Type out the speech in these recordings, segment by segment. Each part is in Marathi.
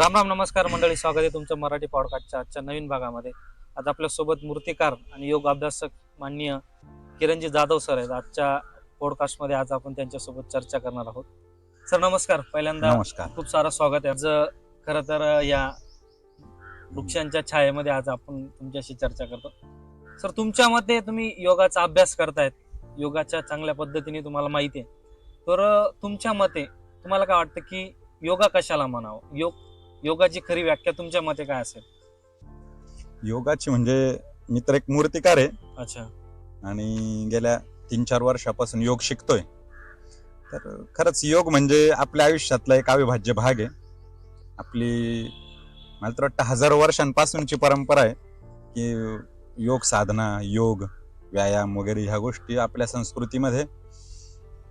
राम राम नमस्कार मंडळी स्वागत आहे तुमचं मराठी पॉडकास्टच्या आजच्या नवीन भागामध्ये. आज आपल्यासोबत मूर्तिकार आणि योग अभ्यासक माननीय किरणजी जाधव सर आहेत. आजच्या पॉडकास्टमध्ये आज आपण त्यांच्यासोबत चर्चा करणार आहोत. सर नमस्कार. पहिल्यांदा नमस्कार. खूप सारं स्वागत आहे. आज खरं तर या वृक्षांच्या छायेमध्ये आज आपण तुमच्याशी चर्चा करतो. सर तुमच्या मते तुम्ही योगाचा अभ्यास करतायत. योगाच्या चांगल्या पद्धतीने तुम्हाला माहिती आहे. तर तुमच्या मते तुम्हाला काय वाटतं की योगा कशाला म्हणावं? योग योगाची खरी व्याख्या तुमच्या मते काय असेल? योगाची म्हणजे मी तर एक मूर्तिकार आहे. अच्छा. आणि गेल्या तीन चार वर्षापासून योग शिकतोय. तर खरंच योग म्हणजे आपल्या आयुष्यातला एक अविभाज्य भाग आहे. आपली मला तर वाटतं हजारो वर्षांपासूनची परंपरा आहे की योग साधना योग व्यायाम वगैरे ह्या गोष्टी आपल्या संस्कृतीमध्ये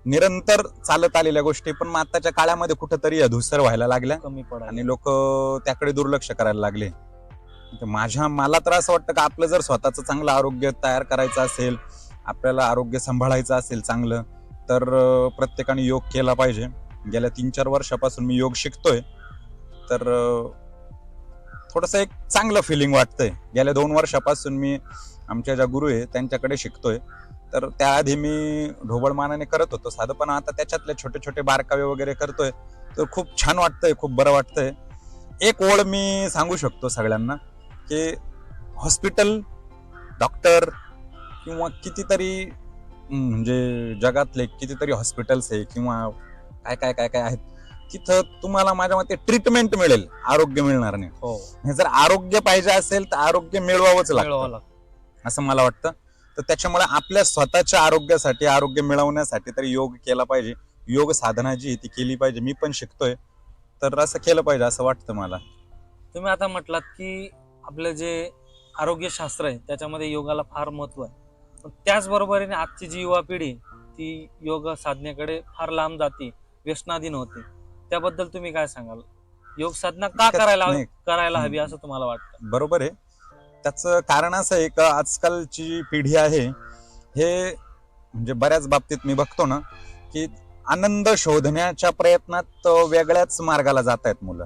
निरंतर चालत आलेल्या गोष्टी पण मग आताच्या काळामध्ये कुठंतरी या धुसर व्हायला लागल्या. कमी आणि लोक त्याकडे दुर्लक्ष करायला लागले. माझ्या मला तर असं वाटतं का आपलं जर स्वतःचं चांगलं आरोग्य तयार करायचं असेल आपल्याला आरोग्य सांभाळायचं असेल चांगलं तर प्रत्येकाने योग केला पाहिजे. गेल्या तीन चार वर्षापासून मी योग शिकतोय. तर थोडस एक चांगलं फिलिंग वाटतंय. गेल्या दोन वर्षापासून मी आमच्या ज्या गुरु आहे त्यांच्याकडे शिकतोय. तर त्याआधी मी ढोबळमानाने करत होतो. साधं पण आता त्याच्यातले छोटे छोटे बारकावे वगैरे करतोय. तर खूप छान वाटतंय खूप बरं वाटतंय. एक ओळ मी सांगू शकतो सगळ्यांना की हॉस्पिटल डॉक्टर किंवा कितीतरी म्हणजे जगातले कितीतरी हॉस्पिटल्स आहे किंवा काय काय काय काय आहेत तिथं तुम्हाला माझ्या मते ट्रीटमेंट मिळेल आरोग्य मिळणार नाही हो जर आरोग्य पाहिजे असेल तर आरोग्य मिळवावंच मिळवावं लागतं लागतं. असं मला वाटतं. तर त्याच्यामुळे आपल्या स्वतःच्या आरोग्यासाठी आरोग्य मिळवण्यासाठी तरी योग केला पाहिजे. योग साधना जी ती केली पाहिजे. मी पण शिकतोय. तर असं केलं पाहिजे असं वाटतं मला. तुम्ही आता म्हटलात की आपलं जे आरोग्यशास्त्र आहे त्याच्यामध्ये योगाला फार महत्त्व आहे. पण त्याचबरोबरीने आजची जी युवा पिढी ती योग साधनेकडे फार लांब जाते व्यसनाधीन होते. त्याबद्दल तुम्ही काय सांगाल? योग साधना का करायला. करायला हवी असं तुम्हाला वाटतं? बरोबर आहे. त्याचं कारण असं आहे का आजकालची जी पिढी आहे हे म्हणजे बऱ्याच बाबतीत मी बघतो ना की आनंद शोधण्याच्या प्रयत्नात वेगळ्याच मार्गाला जात आहेत मुलं.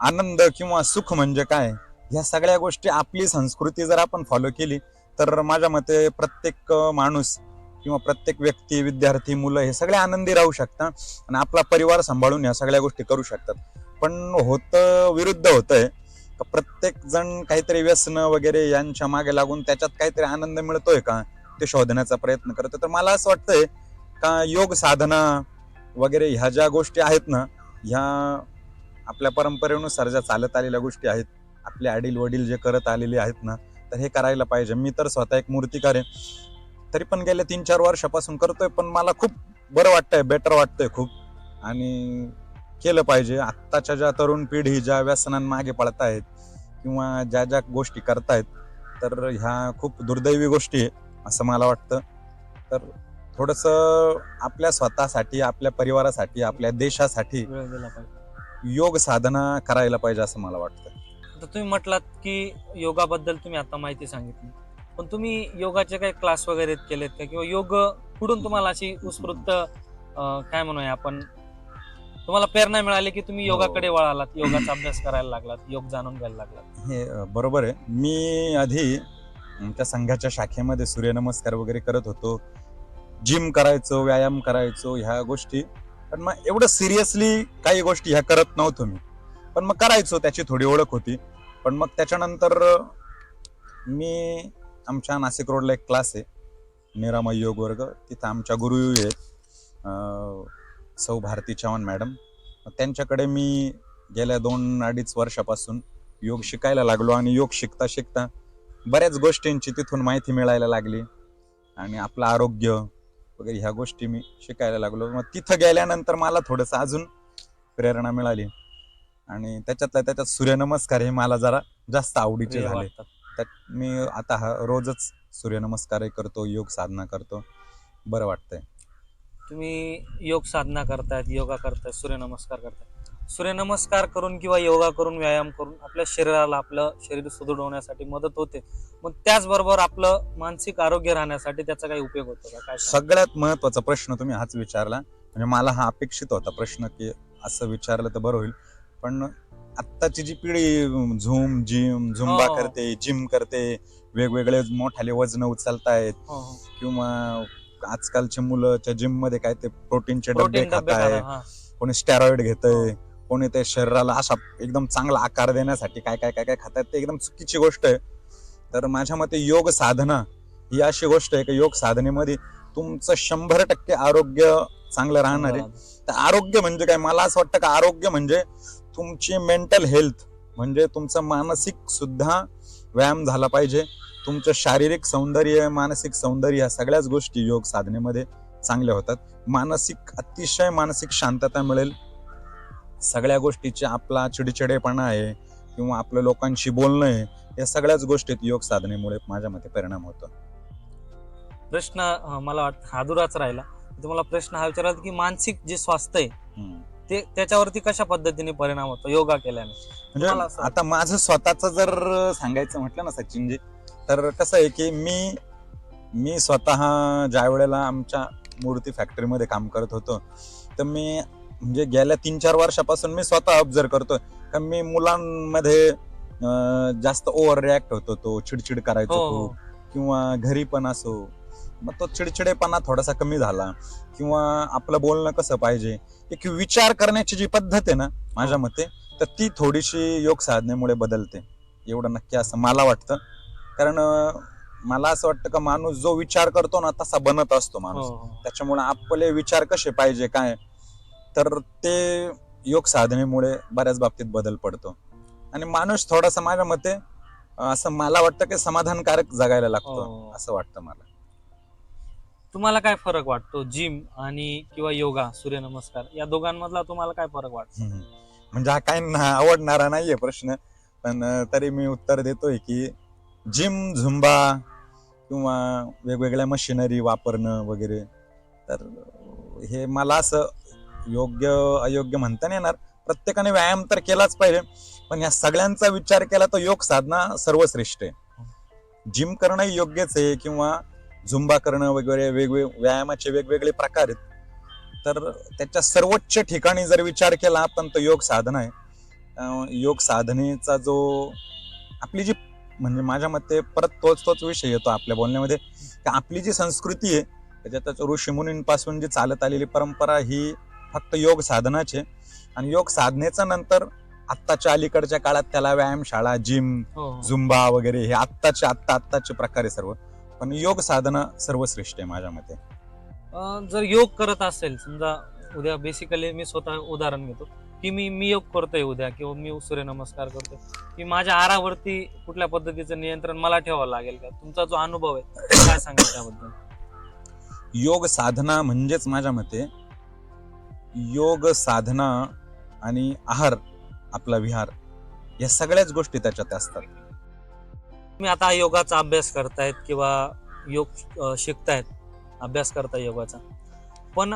आनंद किंवा सुख म्हणजे काय ह्या सगळ्या गोष्टी आपली संस्कृती जर आपण फॉलो केली तर माझ्या मते प्रत्येक माणूस किंवा प्रत्येक व्यक्ती विद्यार्थी मुलं हे सगळे आनंदी राहू शकतात आणि आपला परिवार सांभाळून ह्या सगळ्या गोष्टी करू शकतात. पण होतं विरुद्ध होतंय. आहे प्रत्येक जण काहीतरी व्यसन वगैरे यांच्या मागे लागून त्याच्यात काहीतरी आनंद मिळतोय का? ते शोधण्याचा प्रयत्न करतो तर मला असं वाटतंय का योग साधना वगैरे ह्या ज्या गोष्टी आहेत ना ह्या आपल्या परंपरेनुसार ज्या चालत आलेल्या गोष्टी आहेत आपले आडील वडील जे करत आलेले आहेत ना तर हे करायला पाहिजे. मी तर स्वतः एक मूर्तिकार आहे. तरी पण गेल्या तीन चार वर्षापासून करतोय पण मला खूप बरं वाटतंय बेटर वाटतंय खूप. आणि केलं पाहिजे. आत्ताच्या ज्या तरुण पिढी ज्या व्यसनांमागे पळतायत किंवा ज्या ज्या गोष्टी करतायत तर ह्या खूप दुर्दैवी गोष्टी आहे असं मला वाटतं. तर थोडस आपल्या स्वतःसाठी आपल्या परिवारासाठी आपल्या देशासाठी वेळ दिला पाहिजे. योग साधना करायला पाहिजे असं मला वाटतं. आता तुम्ही म्हटलात की योगाबद्दल तुम्ही आता माहिती सांगितली. पण तुम्ही योगाचे काही क्लास वगैरे केलेत का? किंवा योग कुठून तुम्हाला अशी उत्स्फूर्त अं, काय म्हणूया आपण तुम्हाला प्रेरणा मिळाली की तुम्ही हो. योगाकडे वळालात योगाचा अभ्यास करायला लागलात योग जाणून घ्यायला लागलात. हे अ, बरोबर आहे. मी आधी आमच्या संघाच्या शाखेमध्ये सूर्यनमस्कार वगैरे करत होतो. जिम करायचो व्यायाम करायचो ह्या गोष्टी. पण मग एवढं सिरियसली काही गोष्टी ह्या करत नव्हतो मी. पण मग करायचो त्याची थोडी ओळख होती. पण मग त्याच्यानंतर मी आमच्या नाशिक रोडला एक क्लास आहे. निरामय योग वर्ग. तिथं आमच्या गुरु आहेत. अ, सौ भारती चव्हाण मॅडम. त्यांच्याकडे मी गेल्या दोन अडीच वर्षापासून योग शिकायला लागलो आणि योग शिकता शिकता बऱ्याच गोष्टींची तिथून माहिती मिळायला लागली. आणि आपलं आरोग्य वगैरे ह्या गोष्टी मी शिकायला लागलो. मग तिथं गेल्यानंतर मला थोडंसं अजून प्रेरणा मिळाली. आणि त्याच्यातल्या त्याच्यात सूर्यनमस्कार हे मला जरा जास्त आवडीचे झाले. त्यात मी आता हा रोजच सूर्यनमस्कारही करतो योग साधना करतो. बरं वाटतंय. तुम्ही योग साधना करतायत योगा करतायत सूर्यनमस्कार करतायत सूर्यनमस्कार करून किंवा योगा करून व्यायाम करून आपल्या शरीराला आपलं शरीर सुदृढ होण्यासाठी मदत होते मग त्याचबरोबर आपलं मानसिक आरोग्य राहण्यासाठी त्याचा काही उपयोग होतो का काय? सगळ्यात महत्त्वाचा प्रश्न तुम्ही हाच विचारला म्हणजे मला हा अपेक्षित होता प्रश्न की असं विचारलं तर बरं होईल पण आत्ताची जी पिढी झूम जिम झुंबा हो. करते जिम करते वेगवेगळे मोठाले वजन उचलतायत हो, हो. किंवा आजकालचे मुलं जिममध्ये काय ते प्रोटीनचे डबे प्रोटीन खात आहे हा. कोणी स्टेरॉइड घेतय कोणी ते शरीराला असा एकदम चांगला आकार देण्यासाठी काय काय काय काय खातात ते एकदम चुकीची गोष्ट आहे. तर माझ्या मते योग साधना ही अशी गोष्ट आहे की योग साधनेमध्ये तुमचं शंभर टक्के आरोग्य चांगलं राहणार आहे. तर आरोग्य म्हणजे काय? मला असं वाटतं का आरोग्य म्हणजे तुमची मेंटल हेल्थ म्हणजे तुमचं मानसिक सुद्धा व्यायाम झाला पाहिजे. तुमचं शारीरिक सौंदर्य मानसिक सौंदर्य या सगळ्याच गोष्टी योग साधनेमध्ये चांगल्या होतात. मानसिक अतिशय मानसिक शांतता मिळेल. सगळ्या गोष्टीची आपला चिडचिडेपणा आहे किंवा आपलं लोकांशी बोलणं आहे या सगळ्याच गोष्टीत योग साधनेमुळे माझ्या मते परिणाम होतो. प्रश्न मला वाटतं अधुराच राहिला. तुम्हाला प्रश्न हा विचारला की मानसिक जे स्वास्थ्य आहे. ते त्याच्यावरती कशा पद्धतीने परिणाम होतो? योगा केल्याने? म्हणजे आता माझं स्वतःच जर सांगायचं म्हटलं ना सचिनजी तर कसं आहे की मी मी स्वतः ज्या वेळेला आमच्या मूर्ती फॅक्टरीमध्ये काम करत होतो तर मी म्हणजे गेल्या तीन चार वर्षापासून मी स्वतः ऑब्झर्व करतो का मी मुलांमध्ये जास्त ओव्हर रिॲक्ट होतो तो चिडचिड करायचो हो तो हो किंवा घरी पण असो मग तो चिडचिडेपणा थोडासा कमी झाला. किंवा आपलं बोलणं कसं पाहिजे एक विचार करण्याची जी पद्धत आहे ना माझ्या हो. मते तर ती थोडीशी योग साधनेमुळे बदलते. एवढं नक्की असं मला वाटतं. कारण मला असं वाटतं का माणूस जो विचार करतो ना तसा बनत असतो हो, माणूस. हो. त्याच्यामुळे आपले विचार कसे पाहिजे काय? तर ते योग साधनेमुळे बऱ्याच बाबतीत बदल पडतो. आणि माणूस थोडासा माझ्या मते असं मला वाटतं की समाधानकारक जगायला लागतो हो. असं वाटतं मला. तुम्हाला काय फरक वाटतो? जिम आणि किंवा योगा सूर्यनमस्कार या दोघांमधला तुम्हाला काय फरक वाटतो. म्हणजे हा काही ना- आवडणारा नाहीये प्रश्न. पण तरी मी उत्तर देतोय की जिम झुंबा किंवा वेगवेगळ्या मशिनरी वापरणं वगैरे. तर हे मला असं योग्य अयोग्य म्हणता नाही येणार. प्रत्येकाने व्यायाम तर केलाच पाहिजे पण या सगळ्यांचा विचार केला तर योग साधना सर्वश्रेष्ठ आहे. जिम करणं योग्यच आहे किंवा झुंबा करणं वगैरे वेगवेगळे व्यायामाचे वेगवेगळे प्रकार आहेत. तर त्याच्या सर्वोच्च ठिकाणी जर विचार केला आपण तर योग साधना आहे. योग साधनेचा जो आपली जी म्हणजे माझ्या मते परत तोच तोच विषय येतो आपल्या बोलण्यामध्ये. की आपली जी संस्कृती आहे त्याच्यात ऋषीमुनींपासून जी चालत आलेली परंपरा ही फक्त योग साधनाची आणि योग साधनेचा नंतर आत्ताच्या अलीकडच्या काळात त्याला व्यायामशाळा जिम हो, हो. झुंबा वगैरे हे आत्ताचे आत्ता आत्ताचे प्रकार सर्व. पण योग साधना सर्वश्रेष्ठ आहे माझ्या मते. जर योग करत असेल समजा उद्या बेसिकली मी स्वतः उदाहरण घेतो. की मी मी योग करतोय उद्या किंवा मी सूर्यनमस्कार करतोय. की माझ्या आहारावरती कुठल्या पद्धतीचं नियंत्रण मला ठेवावं लागेल का? तुमचा जो अनुभव आहे काय सांगाल त्याबद्दल? योग साधना म्हणजेच माझ्या मते योग साधना आणि आहार आपला विहार या सगळ्याच गोष्टी त्याच्यात असतात. तुम्ही आता योगाचा अभ्यास करतायत किंवा योग शिकतायत अभ्यास करताय योगाचा. पण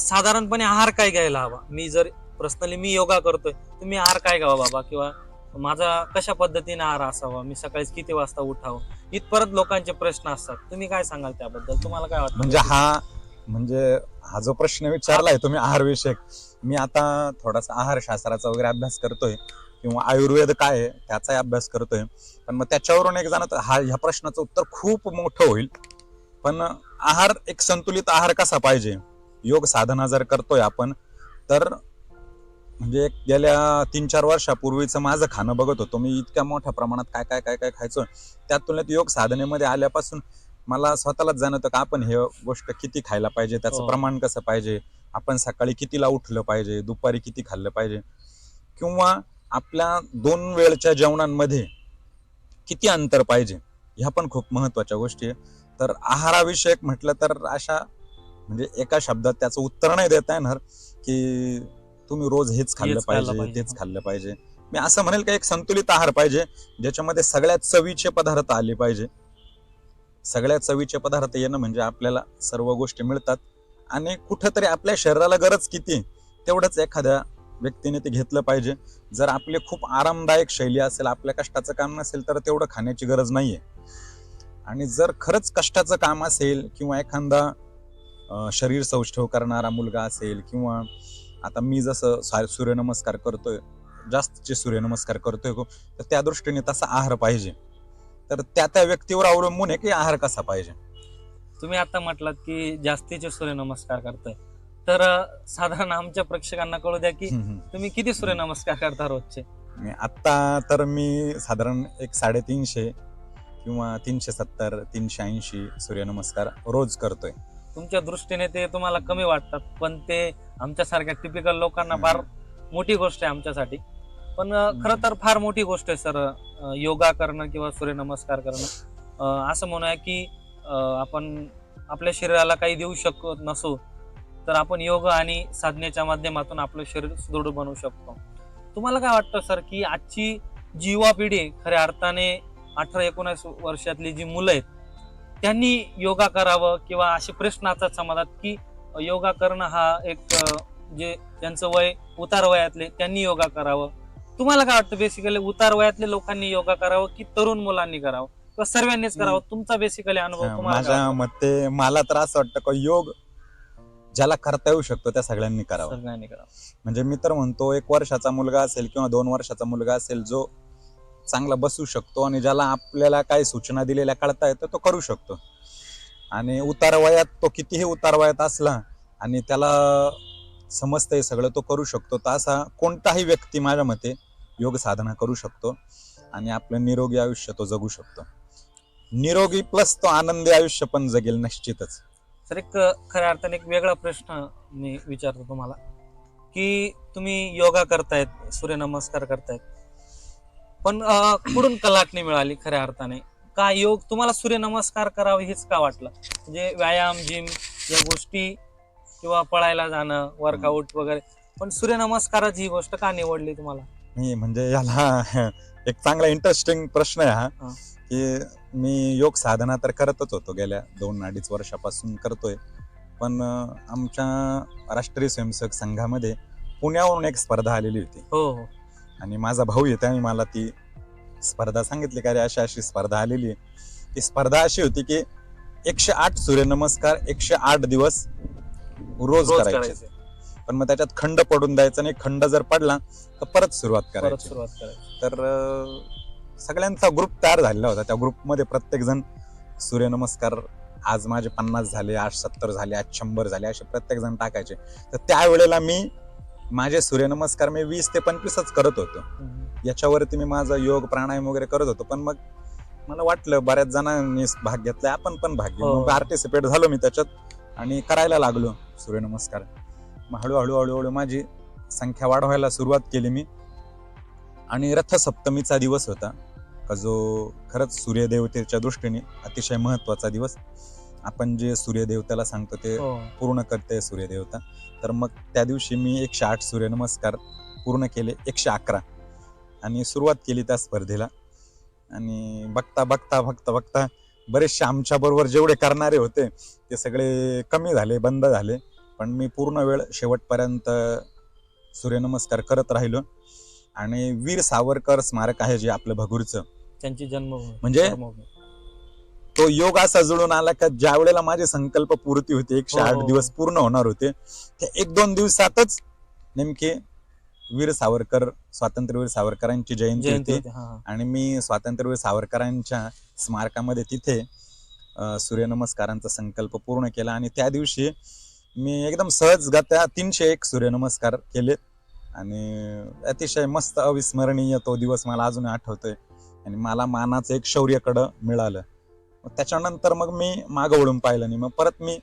साधारणपणे आहार काय घ्यायला हवा? मी जर पर्सनली मी योगा करतोय. तुम्ही आहार काय घ्यावा बाबा? किंवा माझा कशा पद्धतीने आहार असावा? मी सकाळी किती वाजता उठावं? इथपर्यंत लोकांचे प्रश्न असतात. तुम्ही काय सांगाल त्याबद्दल? तुम्हाला काय वाटतं? म्हणजे हा म्हणजे हा जो प्रश्न विचारलाय तुम्ही आहार विषयक मी आता थोडासा आहार शास्त्राचा वगैरे अभ्यास करतोय किंवा आयुर्वेद काय आहे त्याचाही अभ्यास करतोय. पण मग त्याच्यावरून एक जाणं हा ह्या प्रश्नाचं उत्तर खूप मोठं होईल. पण आहार एक संतुलित आहार कसा पाहिजे? योग साधना जर करतोय आपण तर म्हणजे गेल्या तीन चार वर्षापूर्वीचं माझं खाणं बघत होतो. मी इतक्या मोठ्या प्रमाणात काय काय काय काय खायचो. त्या तुलनेत योग साधनेमध्ये आल्यापासून मला स्वतःलाच जाणवतं का आपण हे गोष्ट किती खायला पाहिजे त्याचं हो. प्रमाण कसं पाहिजे आपण सकाळी कितीला उठलं पाहिजे दुपारी किती खाल्लं पाहिजे. किंवा आपल्या दोन वेळच्या जेवणांमध्ये किती अंतर पाहिजे ह्या पण खूप महत्त्वाच्या गोष्टी आहे तर आहाराविषयक म्हटलं तर अशा म्हणजे एका शब्दात त्याचं उत्तर नाही देता येणार की तुम्ही रोज हेच खाल्लं हेच खाल्लं पाहिजे पाहिजे. तेच खाल्लं पाहिजे. मी असं म्हणेल का एक संतुलित आहार पाहिजे ज्याच्यामध्ये सगळ्यात चवीचे पदार्थ आले पाहिजे. सगळ्यात चवीचे पदार्थ येणं म्हणजे आपल्याला सर्व गोष्टी मिळतात. आणि कुठंतरी आपल्या शरीराला गरज किती तेवढंच एखाद्या व्यक्तीने ते घेतलं पाहिजे. जर आपली खूप आरामदायक शैली असेल आपल्या कष्टाचं काम नसेल तर तेवढं खाण्याची गरज नाहीये. आणि जर खरंच कष्टाचं काम असेल किंवा एखादा अं, शरीर सौष्ठव करणारा मुलगा असेल किंवा आता मी जसं सूर्यनमस्कार करतोय जास्तचे सूर्यनमस्कार करतोय तर त्या दृष्टीने तसा आहार पाहिजे. तर त्या त्या व्यक्तीवर अवलंबून आहे की आहार कसा पाहिजे? तुम्ही आता म्हटलात की जास्तीचे सूर्यनमस्कार करताय. तर साधारण आमच्या प्रेक्षकांना कळू द्या की. तुम्ही किती सूर्यनमस्कार करता रोजचे? आता तर मी साधारण एक साडेतीनशे किंवा तीनशे सत्तर तीनशे ऐंशी सूर्यनमस्कार रोज करतोय. तुमच्या दृष्टीने ते तुम्हाला कमी वाटतात पण ते आमच्यासारख्या टिपिकल लोकांना फार मोठी गोष्ट आहे आमच्यासाठी. पण खरं तर फार मोठी गोष्ट आहे सर. योगा करणं किंवा सूर्यनमस्कार करणं. असं म्हणूया की आपण आपल्या शरीराला काही देऊ शकत नसो तर आपण योग आणि साधनेच्या माध्यमातून आपलं शरीर सुदृढ बनवू शकतो. तुम्हाला काय वाटतं सर की आजची जी युवा पिढी खऱ्या अर्थाने अठरा एकोणीस वर्षातली जी मुलं आहेत त्यांनी योगा करावं किंवा असे प्रश्न असतात समाजात की योगा करणं हा एक जे त्यांचं वय उतार वयातले त्यांनी योगा करावं. तुम्हाला काय वाटतं बेसिकली उतार वयातले लोकांनी योगा करावं की तरुण मुलांनी करावं? किंवा सर्वांनीच करावं? तुमचा बेसिकली अनुभव माझ्या? मते मला तर असं वाटतं का योग ज्याला करता येऊ शकतो त्या सगळ्यांनी करावा. सर्वांनी करावं. म्हणजे मी तर म्हणतो एक वर्षाचा मुलगा असेल किंवा दोन वर्षाचा मुलगा असेल जो चांगला बसू शकतो आणि ज्याला आपल्याला काही सूचना दिलेल्या कळता येतं तो करू शकतो. आणि उतारवयात तो कितीही उतारवयात असला आणि त्याला समजतंय सगळं तो करू शकतो. तर असा कोणताही व्यक्ती माझ्या मते योग साधना करू शकतो आणि आपलं निरोगी आयुष्य तो जगू शकतो. निरोगी प्लस तो आनंदी आयुष्य पण जगेल निश्चितच. सर एक खऱ्या अर्थाने एक वेगळा प्रश्न मी विचारतो तुम्हाला की तुम्ही योगा करतायत सूर्यनमस्कार करतायत पण अं, कुठून कलाटणी मिळाली खऱ्या अर्थाने? का योग तुम्हाला सूर्यनमस्कार करावं हेच का वाटलं? म्हणजे व्यायाम जिम या गोष्टी किंवा पळायला जाणं वर्कआउट वगैरे पण सूर्यनमस्काराची ही गोष्ट का निवडली तुम्हाला? मी म्हणजे याला एक चांगला इंटरेस्टिंग प्रश्न आहे हा हा. की मी योग साधना तर करतच होतो गेल्या दोन अडीच वर्षापासून करतोय. पण अं, आमच्या राष्ट्रीय स्वयंसेवक संघामध्ये पुण्यावरून एक स्पर्धा आलेली होती. हो हो. आणि माझा भाऊ येते आणि मला ती स्पर्धा सांगितली. का रे अशी अशी स्पर्धा आलेली आहे. ती स्पर्धा अशी होती की एकशे आठ सूर्यनमस्कार एकशे आठ दिवस रोज करायचे. पण मग त्याच्यात खंड पडून द्यायचा नाही खंड जर पडला तर परत सुरुवात करायची. तर सगळ्यांचा ग्रुप तयार झालेला होता. त्या ग्रुपमध्ये प्रत्येक जण सूर्यनमस्कार आज माझे पन्नास झाले आज सत्तर झाले आज शंभर झाले असे प्रत्येक जण टाकायचे. तर त्यावेळेला मी माझे सूर्यनमस्कार मी वीस ते पंचवीसच करत होतो. याच्यावरती मी माझा योग प्राणायाम वगैरे करत होतो. पण मग मला वाटलं बऱ्याच जणांनी भाग घेतलाय आपण पण भाग घेऊ. हो. पार्टिसिपेट झालो मी त्याच्यात आणि करायला लागलो सूर्यनमस्कार. मग हळूहळू हळूहळू माझी संख्या वाढवायला सुरुवात केली मी. आणि रथसप्तमीचा दिवस होता. का जो खरंच सूर्यदेवतेच्या दृष्टीने अतिशय महत्त्वाचा दिवस. आपण जे सूर्यदेवतेला सांगतो ते हो. पूर्ण करते सूर्यदेवता. तर मग त्या दिवशी मी एकशे आठ सूर्यनमस्कार पूर्ण केले एकशे अकरा. आणि सुरुवात केली त्या स्पर्धेला. आणि बघता बघता बघता बघता बरेचसे आमच्या बरोबर जेवढे करणारे होते ते सगळे कमी झाले बंद झाले. पण मी पूर्ण वेळ शेवटपर्यंत सूर्यनमस्कार करत राहिलो. आणि वीर सावरकर स्मारक आहे जे आपलं भगूरचं. त्यांची जन्मभूमी म्हणजे? तो योग असा जुळून आला का ज्या वेळेला माझे संकल्प पूर्ती होते एकशे आठ हो. दिवस पूर्ण होणार होते ते एक दोन दिवसातच नेमके वीर सावरकर स्वातंत्र्यवीर सावरकरांची जयंती होती. आणि मी स्वातंत्र्यवीर सावरकरांच्या स्मारकामध्ये तिथे सूर्यनमस्कारांचा संकल्प पूर्ण केला. आणि त्या दिवशी मी एकदम सहजगत्या तीनशे एक सूर्यनमस्कार केले आणि अतिशय मस्त अविस्मरणीय तो दिवस मला अजून आठवतोय. आणि मला मानाचं एक शौर्यकडं मिळालं. त्याच्यानंतर मग मी मागं वळून पाहिलं नाही. मग परत मी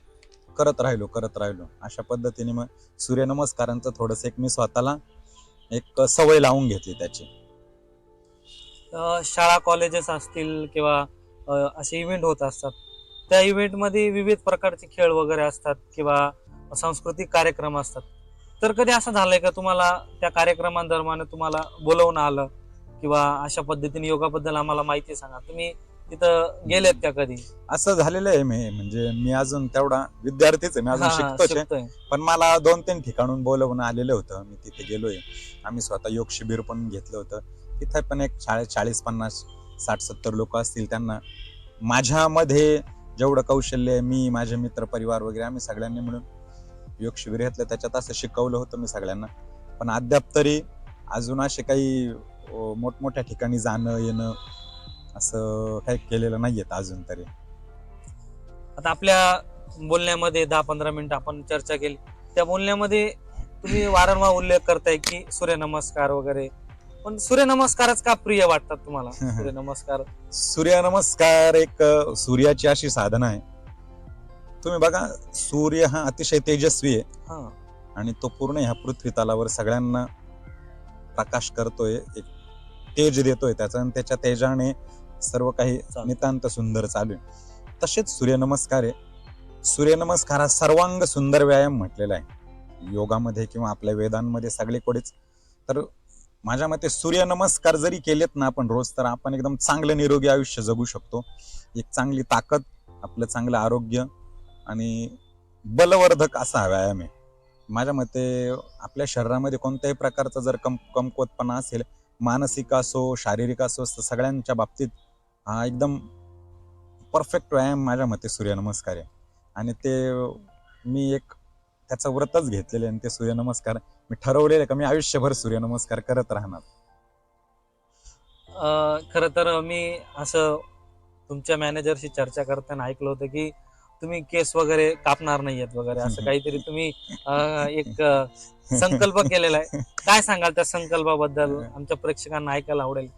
करत राहिलो करत राहिलो. अशा पद्धतीने मग सूर्यनमस्कारांचं थोडंसं एक मी स्वतःला एक सवय लावून घेतली त्याची. शाळा कॉलेजेस असतील किंवा असे इव्हेंट होत असतात. त्या इव्हेंटमध्ये विविध प्रकारचे खेळ वगैरे असतात किंवा सांस्कृतिक कार्यक्रम असतात. तर कधी असं झालंय का तुम्हाला त्या कार्यक्रमांदरम्यान तुम्हाला बोलवणं आलं? किंवा अशा पद्धतीने योगाबद्दल आम्हाला माहिती सांगा. तुम्ही तिथं गेलेत का कधी? असं झालेलं आहे मी म्हणजे मी अजून तेवढा विद्यार्थीच आहे मी अजून हा, हा, शिकतोच आहे. शिकतोय. पण मला दोन तीन ठिकाणून बोलवणं आलेलं होतं मी तिथे गेलोय. आम्ही स्वतः योग शिबिर पण घेतलं होतं. तिथे पण एक चाळीस चाळीस पन्नास साठ सत्तर लोक असतील त्यांना. माझ्यामध्ये जेवढं कौशल्य आहे मी माझे मित्र परिवार वगैरे आम्ही सगळ्यांनी मिळून योग शिबिर घेतलं. त्याच्यात असं शिकवलं होतं मी सगळ्यांना. पण अद्याप तरी अजून असे काही अं, मोठमोठ्या ठिकाणी जाणं येणं असं काही केलेलं नाहीयेत अजून तरी. आता आपल्या बोलण्यामध्ये दहा पंधरा मिनिटं आपण चर्चा केली. त्या बोलण्यामध्ये तुम्ही वारंवार उल्लेख करताय की सूर्यनमस्कार वगैरे. पण सूर्यनमस्कारच का प्रिय वाटतात तुम्हाला? सूर्यनमस्कार. सूर्यनमस्कार एक सूर्याची अशी साधना आहे. तुम्ही बघा सूर्य हा अतिशय तेजस्वी आहे. आणि तो पूर्ण ह्या पृथ्वी तलावर सगळ्यांना प्रकाश करतोय एक तेज देतोय त्याचा. आणि त्याच्या तेजाने सर्व काही. नितांत सुंदर चालू आहे. तसेच सूर्यनमस्कार आहे. सूर्यनमस्कार हा सर्वांग सुंदर व्यायाम म्हटलेला आहे. योगामध्ये किंवा आपल्या वेदांमध्ये सगळीकडेच. तर माझ्या मते सूर्यनमस्कार जरी केलेत ना आपण रोज तर आपण एकदम चांगलं निरोगी आयुष्य जगू शकतो. एक चांगली ताकद आपलं चांगलं आरोग्य आणि बलवर्धक असा व्यायाम आहे. माझ्या मते आपल्या शरीरामध्ये कोणत्याही प्रकारचा जर कम कमकुवतपणा असेल मानसिक असो शारीरिक असो सगळ्यांच्या बाबतीत हा एकदम परफेक्ट व्यायाम माझ्या मते सूर्यनमस्कार आहे. आणि ते मी एक त्याचं व्रतच घेतलेलं आहे आणि ते सूर्यनमस्कार मी ठरवलेलं का मी आयुष्यभर सूर्यनमस्कार करत राहणार. खर तर मी असं तुमच्या मॅनेजरशी चर्चा करताना ऐकलं होतं की तुम्ही केस वगैरे कापणार नाहीयेत वगैरे असं काहीतरी तुम्ही एक संकल्प केलेला आहे. काय सांगाल त्या संकल्पाबद्दल? आमच्या प्रेक्षकांना ऐकायला आवडेल.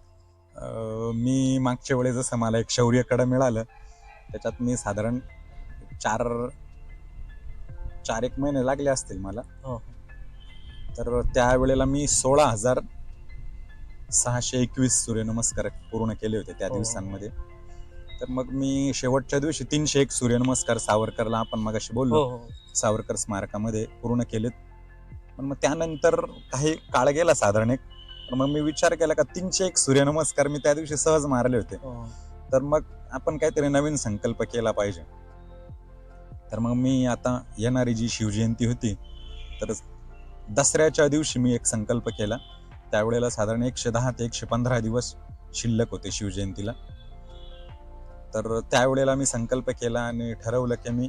मी मागच्या वेळेस जसं मला एक शौर्यकडं मिळालं त्याच्यात मी साधारण चार चार एक महिने लागले असतील मला. हो. तर त्यावेळेला मी सोळा हजार सहाशे एकवीस सूर्यनमस्कार पूर्ण केले होते त्या हो. दिवसांमध्ये. तर मग मी शेवटच्या दिवशी तीनशे एक सूर्यनमस्कार सावरकरला आपण मगाशी हो बोललो हो. सावरकर स्मारकामध्ये पूर्ण केलेत. पण मग त्यानंतर काही काळ गेला साधारण एक तर मग मी विचार केला का तीनशे एक सूर्यनमस्कार मी त्या दिवशी सहज मारले होते. हो. तर मग आपण काहीतरी नवीन संकल्प केला पाहिजे. तर मग मी आता येणारी जी शिवजयंती होती तर दसऱ्याच्या दिवशी मी एक संकल्प केला. त्यावेळेला साधारण एकशे दहा ते एकशे पंधरा दिवस शिल्लक होते शिवजयंतीला. तर त्यावेळेला मी संकल्प केला आणि ठरवलं की मी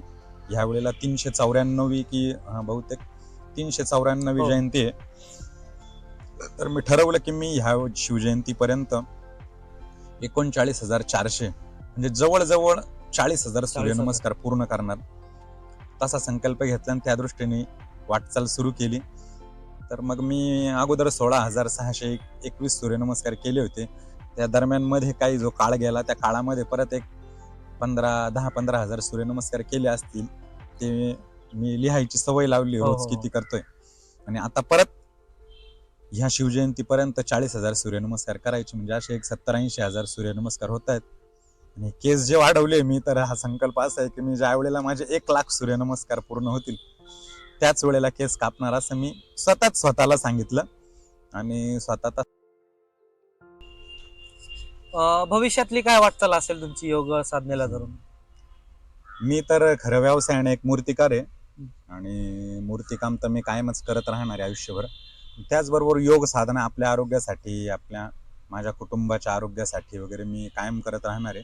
ह्या वेळेला तीनशे चौऱ्याण्णवी की बहुतेक तीनशे चौऱ्याण्णवी हो. जयंती आहे. तर मी ठरवलं की मी ह्या शिवजयंतीपर्यंत एकोणचाळीस हजार चारशे म्हणजे जवळजवळ चाळीस हजार सूर्यनमस्कार पूर्ण करणार. तसा संकल्प घेतला आणि त्या दृष्टीने वाटचाल सुरू केली. तर मग मी अगोदर सोळा हजार सहाशे एक- एकवीस सूर्यनमस्कार केले होते. त्या दरम्यानमध्ये काही जो काळ गेला त्या काळामध्ये परत एक पंधरा दहा पंधरा हजार सूर्यनमस्कार केले असतील. ते मी लिहायची सवय लावली हो, रोज हो. किती करतोय. आणि आता परत ह्या शिवजयंतीपर्यंत चाळीस हजार सूर्यनमस्कार करायचे म्हणजे असे एक सत्तर ऐंशी हजार सूर्यनमस्कार होत आहेत. आणि केस जे वाढवले मी तर हा संकल्प असा आहे की मी ज्या वेळेला माझे एक लाख सूर्यनमस्कार पूर्ण होतील त्याच वेळेला केस कापणार असं मी स्वतःच स्वतःला सांगितलं. आणि स्वतः भविष्यातली काय वाटचाल असेल तुमची योग साधनेला धरून? मी तर खरं व्यवसायाने एक मूर्तिकार आहे. आणि मूर्तिकाम तर मी कायमच करत राहणार आहे आयुष्यभर. त्याचबरोबर योग साधना आपल्या आरोग्यासाठी आपल्या माझ्या कुटुंबाच्या आरोग्यासाठी वगैरे मी कायम करत राहणार आहे.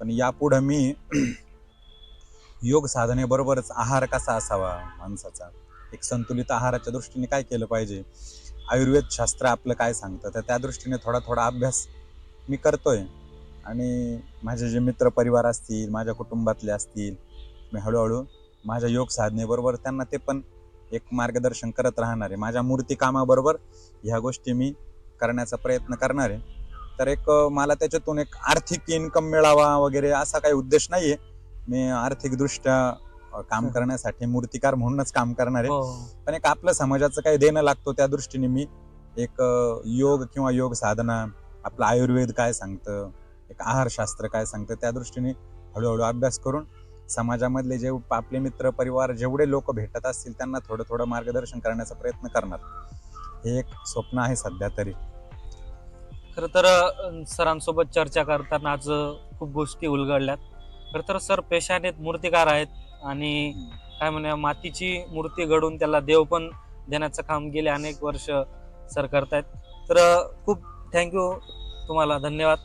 पण यापुढं मी योग साधनेबरोबरच आहार कसा असावा माणसाचा? एक संतुलित आहाराच्या दृष्टीने काय केलं पाहिजे? आयुर्वेद शास्त्र आपलं काय सांगतं? तर त्या दृष्टीने थोडा थोडा अभ्यास मी करतोय. आणि माझे जे मित्र परिवार असतील माझ्या कुटुंबातले असतील मी हळूहळू माझ्या योग साधनेबरोबर त्यांना ते पण एक मार्गदर्शन करत राहणार आहे. माझ्या मूर्ती कामाबरोबर ह्या गोष्टी मी करण्याचा प्रयत्न करणार आहे. तर एक मला त्याच्यातून एक आर्थिक इन्कम मिळावा वगैरे असा काही उद्देश नाही आहे मी आर्थिकदृष्ट्या काम करण्यासाठी मूर्तिकार म्हणूनच काम करणार आहे. हो. पण एक आपलं समाजाचं काही देणं लागतो त्या दृष्टीने मी एक योग किंवा योग साधना आपलं आयुर्वेद काय सांगतं एक आहारशास्त्र काय सांगतं त्या दृष्टीने हळूहळू अभ्यास करून समाजामधले जे आपले मित्र परिवार जेवढे लोक भेटत असतील त्यांना थोडं थोडं मार्गदर्शन करण्याचा प्रयत्न करणार. हे एक स्वप्न आहे सध्या तरी. खर तर सरांसोबत चर्चा करताना आज खूप गोष्टी उलगडल्यात. खर तर सर पेशाने मूर्तिकार आहेत आणि काय म्हणूया मातीची मूर्ती घडून त्याला देव पण देण्याचं काम गेले अनेक वर्ष सर करतायत. तर खूप थँक्यू तुम्हाला. धन्यवाद.